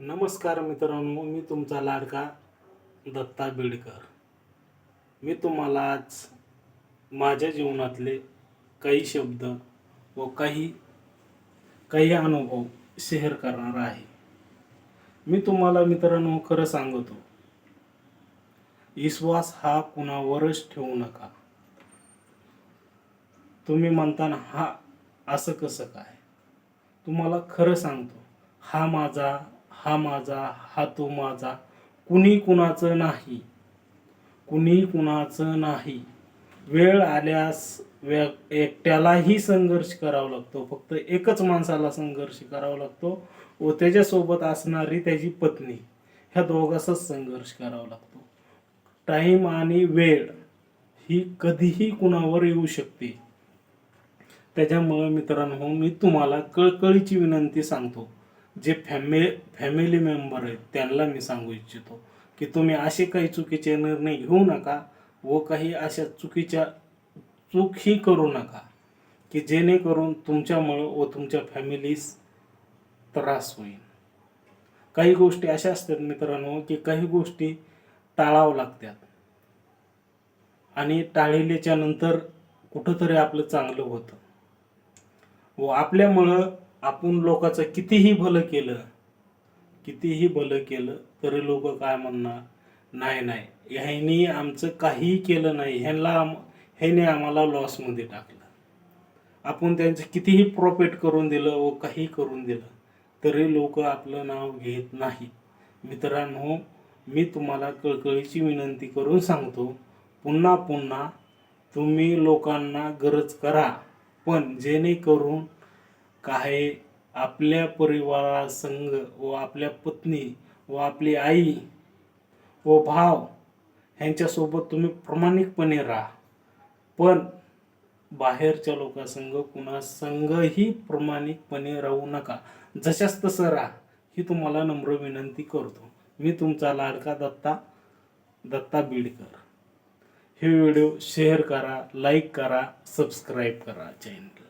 नमस्कार मित्रांनो मी तुमचा लाडका दत्ता बिडकर. मी तुम्हाला आज माझ्या जीवनातले काही शब्द व काही काही अनुभव शेअर करणार आहे. मी तुम्हाला मित्रांनो खरं सांगतो विश्वास हा कुणावरच ठेवू नका. तुम्ही म्हणताना हा असं कसं काय? तुम्हाला खरं सांगतो हा माझा हा माझा हा तो माझा. कुणी कुणाचं नाही. कुणी कुणाचं नाही. वेळ आल्यास व्य एकट्यालाही संघर्ष करावा लागतो. फक्त एकच माणसाला संघर्ष करावा लागतो व त्याच्यासोबत असणारी त्याची पत्नी. ह्या दोघांचाच संघर्ष करावा लागतो. टाईम आणि वेळ ही कधीही कुणावर येऊ शकते. त्याच्यामुळं मित्रांनो मी तुम्हाला कळकळीची विनंती सांगतो. जे फॅमि फॅमिली मेंबर आहेत त्यांना मी सांगू इच्छितो की तुम्ही असे काही चुकीचे निर्णय घेऊ नका व काही अशा चुकीच्या चूकही करू नका की जेणेकरून तुमच्यामुळं व तुमच्या फॅमिलीस त्रास होईल. काही गोष्टी अशा असतात मित्रांनो की काही गोष्टी टाळावं लागतात. आणि टाळलेच्या नंतर कुठंतरी आपलं चांगलं होतं. व आपल्यामुळं आपण लोकांचं कितीही भलं केलं कितीही भलं केलं तरी लोक काय म्हणणार? नाही नाही. ह्यांनी आमचं काहीही केलं नाही. ह्यांना आम ह्याने आम्हाला लॉसमध्ये टाकलं. आपण त्यांचं कितीही प्रॉफिट करून दिलं व काही करून दिलं तरी लोक आपलं नाव घेत नाही. मित्रांनो मी तुम्हाला कळकळीची विनंती करून सांगतो पुन्हा पुन्हा तुम्ही लोकांना गरज करा. पण जेणेकरून काही आपल्या परिवारासंग व आपल्या पत्नी व आपली आई व भाव ह्यांच्यासोबत तुम्ही प्रामाणिकपणे राहा. पण बाहेरच्या लोकांसंग कुणासंगही प्रामाणिकपणे राहू नका. जशाच तसं राहा. ही तुम्हाला नम्र विनंती करतो. मी तुमचा लाडका दत्ता दत्ता बीडकर. हे व्हिडिओ शेअर करा लाईक करा सबस्क्राईब करा चॅनल